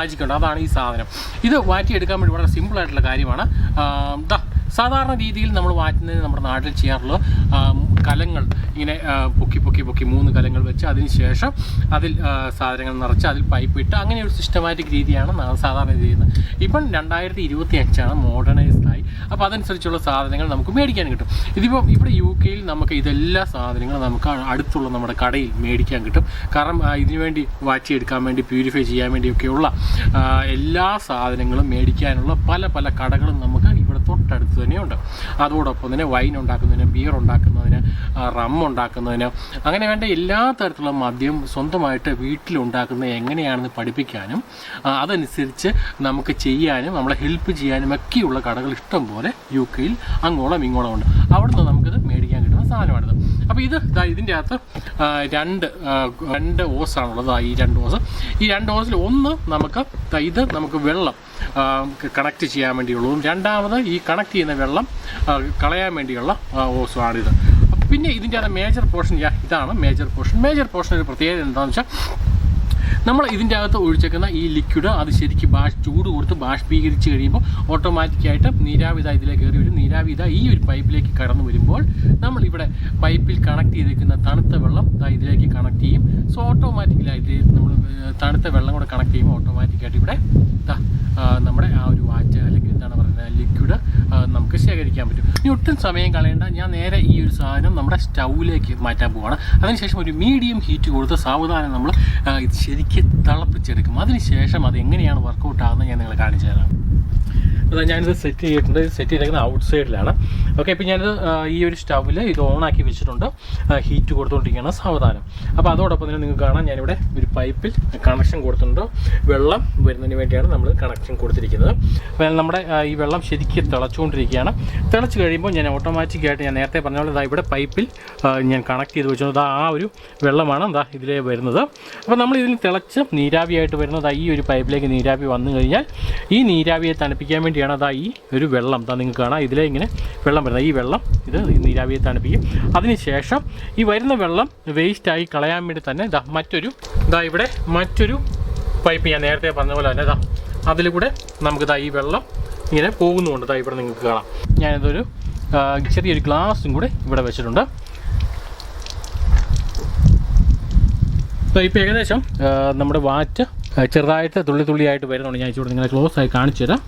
Magic ഉണ്ട് അതാണ് ഈ സാധനം. ഇത് വാറ്റിയെടുക്കാൻ വേണ്ടി വളരെ സിമ്പിളായിട്ടുള്ള കാര്യമാണ്. ദാ സാധാരണ രീതിയിൽ നമ്മൾ വാറ്റുന്നത് നമ്മുടെ നാട്ടിൽ ചെയ്യാറുള്ള കലങ്ങൾ. ഇങ്ങനെ പൊക്കി പൊക്കി പൊക്കി മൂന്ന് കലങ്ങൾ വെച്ച് അതിനുശേഷം അതിൽ സാധനങ്ങൾ നിറച്ച് അതിൽ പൈപ്പ് ഇട്ട് അങ്ങനെ ഒരു സിസ്റ്റമാറ്റിക് രീതിയാണ് സാധാരണ ചെയ്യുന്നത്. ഇപ്പം രണ്ടായിരത്തി ഇരുപത്തി അഞ്ചാണ് മോഡേണൈസ്ഡ് ആയി. അപ്പോൾ അതനുസരിച്ചുള്ള സാധനങ്ങൾ നമുക്ക് മേടിക്കാൻ കിട്ടും. ഇതിപ്പം ഇവിടെ യു കെയിൽ നമുക്ക് ഇതെല്ലാ സാധനങ്ങളും നമുക്ക് അടുത്തുള്ള നമ്മുടെ കടയിൽ മേടിക്കാൻ കിട്ടും. കാരണം ഇതിനുവേണ്ടി ഇതിനു വേണ്ടി വാറ്റിയെടുക്കാൻ വേണ്ടി പ്യൂരിഫൈ ചെയ്യാൻ വേണ്ടിയൊക്കെയുള്ള എല്ലാ സാധനങ്ങളും മേടിക്കാനുള്ള പല പല കടകളും നമുക്ക് ഇവിടെ തൊട്ടടുത്ത് തന്നെയുണ്ട്. അതോടൊപ്പം തന്നെ വൈൻ ഉണ്ടാക്കുന്നതിന് ബിയർ ഉണ്ടാക്കുന്നതിന് റം ഉണ്ടാക്കുന്നതിന് അങ്ങനെ വേണ്ട എല്ലാ തരത്തിലുള്ള മദ്യം സ്വന്തമായിട്ട് വീട്ടിലുണ്ടാക്കുന്നത് എങ്ങനെയാണെന്ന് പഠിപ്പിക്കാനും അതനുസരിച്ച് നമുക്ക് ചെയ്യാനും നമ്മളെ ഹെൽപ്പ് ചെയ്യാനും ഒക്കെയുള്ള കടകൾ ഇഷ്ടം പോലെ യു കെയിൽ അങ്ങോളം ഇങ്ങോളം ഉണ്ട് അവിടുന്ന് നമുക്കിത് മേടിക്കാൻ കിട്ടുന്ന സാധനമാണിത് അപ്പോൾ ഇത് ഇതിന്റെ അകത്ത് രണ്ട് രണ്ട് ഓസാണുള്ളത് ഈ രണ്ട് ഓസ്. ഈ രണ്ട് ഓസിൽ ഒന്ന് നമുക്ക് ഇത് നമുക്ക് വെള്ളം കണക്ട് ചെയ്യാൻ വേണ്ടിയുള്ളതും രണ്ടാമത് ഈ കണക്ട് ചെയ്യുന്ന വെള്ളം കളയാൻ വേണ്ടിയുള്ള ഓസുമാണിത് പിന്നെ ഇതിന്റെ മേജർ പോർഷൻ ഇതാണ് മേജർ പോർഷൻ മേജർ പോർഷൻ ഒരു പ്രത്യേകത എന്താണെന്ന് വെച്ചാൽ നമ്മൾ ഇതിന്റെ അകത്ത് ഒഴിച്ചേക്കുന്ന ഈ ലിക്വിഡ് അത് ശരിക്കും ബാഷ് ചൂട് കൊടുത്ത് ബാഷ്പീകരിച്ച് കഴിയുമ്പോൾ ഓട്ടോമാറ്റിക്കായിട്ട് നീരാവിത ഇതിലേക്ക് കയറി വരും. നീരാവിത ഈ ഒരു പൈപ്പിലേക്ക് കടന്നു വരുമ്പോൾ നമ്മൾ ഇവിടെ പൈപ്പിൽ കണക്ട് ചെയ്തിരിക്കുന്ന തണുത്ത വെള്ളം ഇതിലേക്ക് കണക്ട് ചെയ്യും. സോ ഓട്ടോമാറ്റിക്കലായിട്ട് നമ്മൾ തണുത്ത വെള്ളം കൂടെ കണക്ട് ചെയ്യുമ്പോൾ ഓട്ടോമാറ്റിക്കായിട്ട് ഇവിടെ ദാ, ആ, നമ്മുടെ ആ ഒരു വാച്ച് അല്ലെങ്കിൽ എന്താണ് പറയുന്നത് ലിക്വിഡ് നമുക്ക് ശേഖരിക്കാൻ പറ്റും. ഇനി ഒട്ടും സമയം കളയേണ്ട. ഞാൻ നേരെ ഈ ഒരു സാധനം നമ്മുടെ സ്റ്റൗവിലേക്ക് മാറ്റാൻ പോവാണ്. അതിനുശേഷം ഒരു മീഡിയം ഹീറ്റ് കൊടുത്ത് സാവധാനം നമ്മൾ ഇത് ശരിക്കും തിളപ്പിച്ചെടുക്കും. അതിനുശേഷം അത് എങ്ങനെയാണ് വർക്കൗട്ട് ആകുന്നത് ഞാൻ നിങ്ങളെ കാണിച്ചു തരാം. അതാ ഞാനിത് സെറ്റ് ചെയ്തിട്ടുണ്ട്. സെറ്റ് ചെയ്തേക്കുന്നത് ഔട്ട് സൈഡിലാണ് ഓക്കെ ഇപ്പം ഞാനിത് ഈ ഒരു സ്റ്റൗവിൽ ഇത് ഓണാക്കി വെച്ചിട്ടുണ്ട്. ഹീറ്റ് കൊടുത്തുകൊണ്ടിരിക്കുകയാണ് സാവധാനം. അപ്പോൾ അതോടൊപ്പം തന്നെ നിങ്ങൾക്ക് കാണാം ഞാനിവിടെ ഒരു പൈപ്പിൽ കണക്ഷൻ കൊടുത്തിട്ടുണ്ട്. വെള്ളം വരുന്നതിന് വേണ്ടിയാണ് നമ്മൾ കണക്ഷൻ കൊടുത്തിരിക്കുന്നത്. അപ്പോൾ നമ്മുടെ ഈ വെള്ളം ശരിക്കും തിളച്ചുകൊണ്ടിരിക്കുകയാണ് തിളച്ച് കഴിയുമ്പോൾ ഞാൻ ഓട്ടോമാറ്റിക്കായിട്ട് ഞാൻ നേരത്തെ പറഞ്ഞ പോലെ ഇതാ ഇവിടെ പൈപ്പിൽ ഞാൻ കണക്ട് ചെയ്ത് വെച്ചു ആ ഒരു വെള്ളമാണ് എന്താ ഇതിലേ വരുന്നത്. അപ്പോൾ നമ്മൾ ഇതിൽ തിളച്ച് നീരാവിയായിട്ട് വരുന്നത് ഈ ഒരു പൈപ്പിലേക്ക് നീരാവി വന്നു കഴിഞ്ഞാൽ ഈ നീരാവിയെ തണുപ്പിക്കാൻ വേണ്ടിയാണ് അതാ ഈ ഒരു വെള്ളം. ദാ നിങ്ങൾക്ക് കാണാം ഇതിലെ ഇങ്ങനെ വെള്ളം വരുന്നത്. ഈ വെള്ളം ഇത് നീരാവിയെ തണുപ്പിക്കും. അതിനുശേഷം ഈ വരുന്ന വെള്ളം വേസ്റ്റായി കളയാൻ വേണ്ടി തന്നെ ഇതാ മറ്റൊരു ഇതാ ഇവിടെ മറ്റൊരു പൈപ്പ് ഞാൻ നേരത്തെ പറഞ്ഞ പോലെ തന്നെ ഇതാ അതിലൂടെ നമുക്ക് ദാ ഈ വെള്ളം ഇങ്ങനെ പോകുന്നുണ്ട്. ഇതാ ഇവിടെ നിങ്ങൾക്ക് കാണാം. ഞാനിതൊരു ചെറിയൊരു ഗ്ലാസും കൂടെ ഇവിടെ വെച്ചിട്ടുണ്ട്. ഇപ്പോൾ ഏകദേശം നമ്മുടെ വാറ്റ് ചെറുതായിട്ട് തുള്ളി തുള്ളിയായിട്ട് വരുന്നുണ്ട്. ഞാൻ ഇച്ചിരി നിങ്ങളെ ക്ലോസ് ആയി കാണിച്ചു തരാം